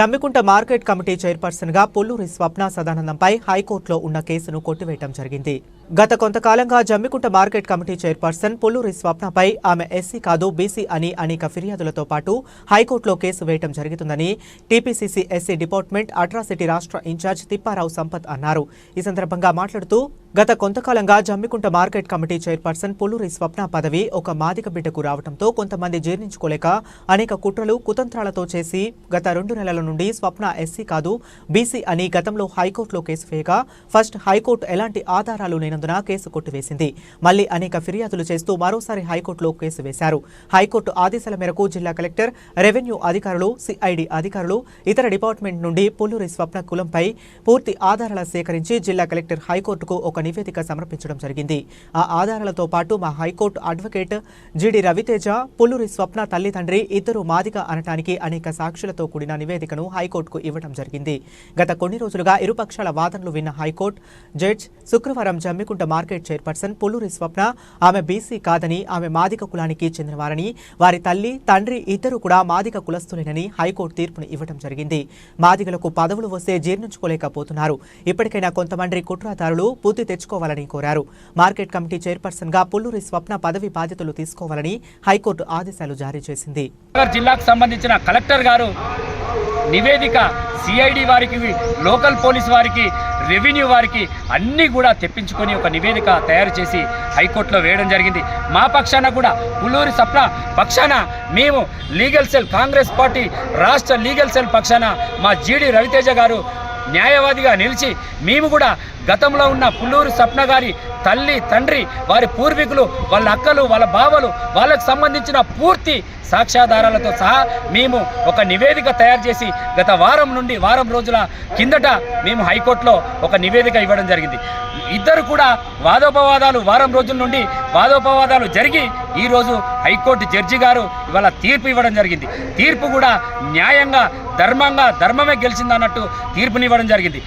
Jammikunta market committee చైర్పర్సన్గా పుల్లూరి స్వప్న సదానందంపై హైకోర్టులో ఉన్న కేసును కొట్టివేయటం జరిగింది. గత కొంతకాలంగా Jammikunta market committee chairperson Pulluri స్వప్నపై ఆమె ఎస్సీ కాదు బీసీ అని అనేక ఫిర్యాదులతో పాటు హైకోర్టులో కేసు వేయటం జరుగుతుందని టీపీసీసీ ఎస్సీ డిపార్ట్మెంట్ అట్రాసిటీ రాష్ట్ర ఇన్ఛార్జ్ తిప్పారావు సంపత్ అన్నారు. ఈ సందర్భంగా మాట్లాడుతూ గత కొంతకాలంగా Jammikunta market committee chairperson Polluri Swapna పదవి ఒక మాదిక బిడ్డకు రావడంతో కొంతమంది జీర్ణించుకోలేక అనేక కుట్రలు కుతంత్రాలతో చేసి గత రెండు నెలల నుండి స్వప్న ఎస్సీ కాదు బీసీ అని గతంలో హైకోర్టులో కేసు వేయగా ఫస్ట్ హైకోర్టు ఎలాంటి ఆధారాలు లేనందున కేసు కొట్టివేసింది. మళ్ళీ అనేక ఫిర్యాదులు చేస్తూ మరోసారి హైకోర్టులో కేసు వేశారు. హైకోర్టు ఆదేశాల మేరకు జిల్లా కలెక్టర్ రెవెన్యూ అధికారులు సిఐడి అధికారులు ఇతర డిపార్ట్మెంట్ నుండి పుల్లూరి స్వప్న కులంపై పూర్తి ఆధారాలు సేకరించి జిల్లా కలెక్టర్ హైకోర్టుకు ఒక నివేదిక సమర్పించడం జరిగింది. ఆ ఆధారాలతో పాటు మా high court advocate GD Raviteja Pulluri Swapna తల్లిదండ్రి ఇద్దరు మాదిక అనటానికి అనేక సాక్షులతో కూడిన నివేదికను హైకోర్టుకు ఇవ్వడం జరిగింది. గత కొన్ని రోజులుగా ఇరుపక్షాల వాదనలు విన్న హైకోర్టు జడ్జ్ శుక్రవారం జమ్మికుంట మార్కెట్ చైర్పర్సన్ పుల్లూరి స్వప్న ఆమె బీసీ కాదని ఆమె మాదిక కులానికి చెందినవారని వారి తల్లి తండ్రి ఇద్దరు కూడా మాదిక కులస్తులేనని హైకోర్టు తీర్పును ఇవ్వడం జరిగింది. మాదిగలకు పదవులు వస్తే జీర్ణించుకోలేకపోతున్నారు. ఇప్పటికైనా కొంతమంది కుట్రదారులు బుద్ధి తెచ్చుకోవాలని కోరారు. మార్కెట్ కమిటీ చైర్పర్సన్గా పుల్లూరి స్వప్న పదవి బాధ్యతలు తీసుకోవాలని హైకోర్టు ఆదేశాలు జారీ చేసింది. జిల్లాకు సంబంధించిన కలెక్టర్ గారు నివేదిక సిఐడి వారికి లోకల్ పోలీస్ వారికి రెవెన్యూ వారికి అన్నీ కూడా తెప్పించుకొని ఒక నివేదిక తయారు చేసి హైకోర్టులో వేయడం జరిగింది. మా పక్షాన కూడా పుల్లూరి సప్న పక్షాన మేము లీగల్ సెల్ కాంగ్రెస్ పార్టీ రాష్ట్ర లీగల్ సెల్ పక్షాన మా జీడి రవితేజ గారు న్యాయవాదిగా నిలిచి మేము కూడా గతంలో ఉన్న పుల్లూరు సప్న గారి తల్లి తండ్రి వారి పూర్వీకులు వాళ్ళ అక్కలు వాళ్ళ బావలు వాళ్ళకు సంబంధించిన పూర్తి సాక్ష్యాధారాలతో సహా మేము ఒక నివేదిక తయారు చేసి గత వారం నుండి వారం రోజుల కిందట మేము హైకోర్టులో ఒక నివేదిక ఇవ్వడం జరిగింది. ఇద్దరు కూడా వాదోపవాదాలు వారం రోజుల నుండి వాదోపవాదాలు జరిగి ఈరోజు హైకోర్టు జడ్జి గారు ఇవాళ తీర్పు ఇవ్వడం జరిగింది. తీర్పు కూడా న్యాయంగా ధర్మంగా ధర్మమే గెలిచిందన్నట్టు తీర్పునివ్వడం జరిగింది.